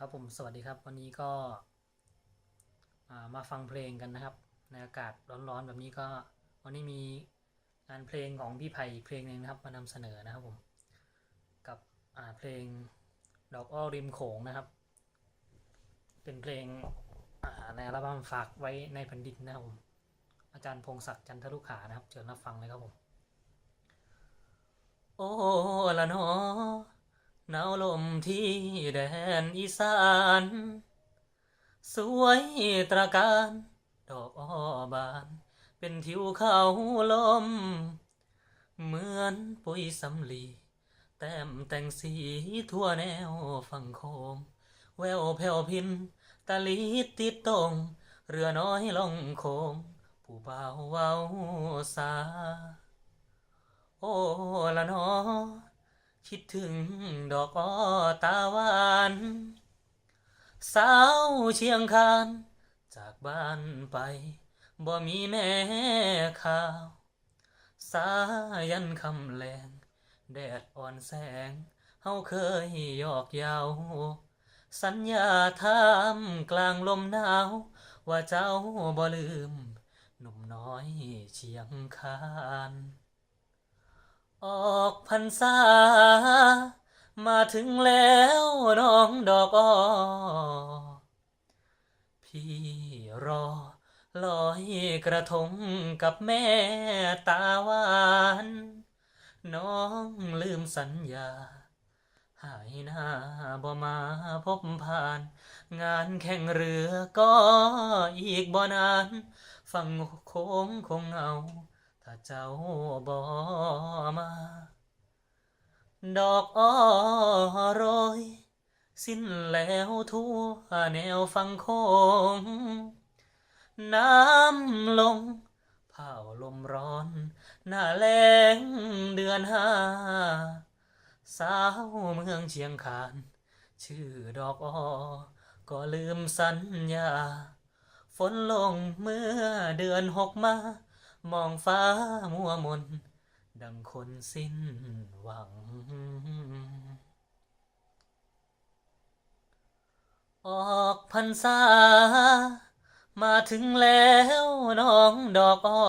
ครับผมสวัสดีครับวันนี้ก็ามาฟังเพลงกันนะครับ ในอากาศร้อนๆแบบนี้ก็วันนี้มีงานเพลงของพี่ไผ่เพลงหนึ่งนะครับมานำเสนอนะครับผมกับเพลงดอกอ้อริมโขงนะครับ เป็นเพลงในอัลบั้มฝากไว้ในแผ่นดินนะครับผมอาจารย์พงศักดิ์จันทรุขานะครับเชิญรับฟังเลยครับผมโอ้ละนอ ลมที่แดนอีสาน สวยตระการ ดอกอ้อบาน เป็นทิวเขาลม เหมือนปุ๋ยสำลี แต้มแต่งสีทั่วแนวฝั่งโคง แววแผ่วพิน ตะลิดติดตรง เรือน้อยล่องโคง ผู้เบ่าวเว้าสา โอ้ละเนอ คิดถึงดอกอ้อตาหวานสาวเชียงคาน จากบ้านไปบ่มีแม่ข่าว สายันคำแรงแดดอ่อนแสงเฮาเคยหยอกเยาสัญญาทามกลางลมหนาว ว่าเจ้าบ่ลืม หนุ่มน้อยเชียงคาน ออกพรรษา มาถึงแล้วน้องดอกอ้อพี่รอลอยกระทงกับแม่ตาหวานน้องลืมสัญญา หายหน้าบ่มาพบผ่าน งานแข่งเรือก็อีกบ่นาน ฟังโค้งคงเหงา ถ้าเจ้าบ่มา ดอกอ้อโรย สิ้นแล้วทั่วแนวฟังโคง น้ำลงเผาลมร้อน หน้าแล้งเดือนห้า สาวเมืองเชียงคาน ชื่อดอกอ้อก็ลืมสัญญา ฝนลงเมื่อเดือนหกมา มองฟ้ามัวมน ดังคนสิ้นหวัง ออกพรรษา มาถึงแล้วน้องดอกอ้อ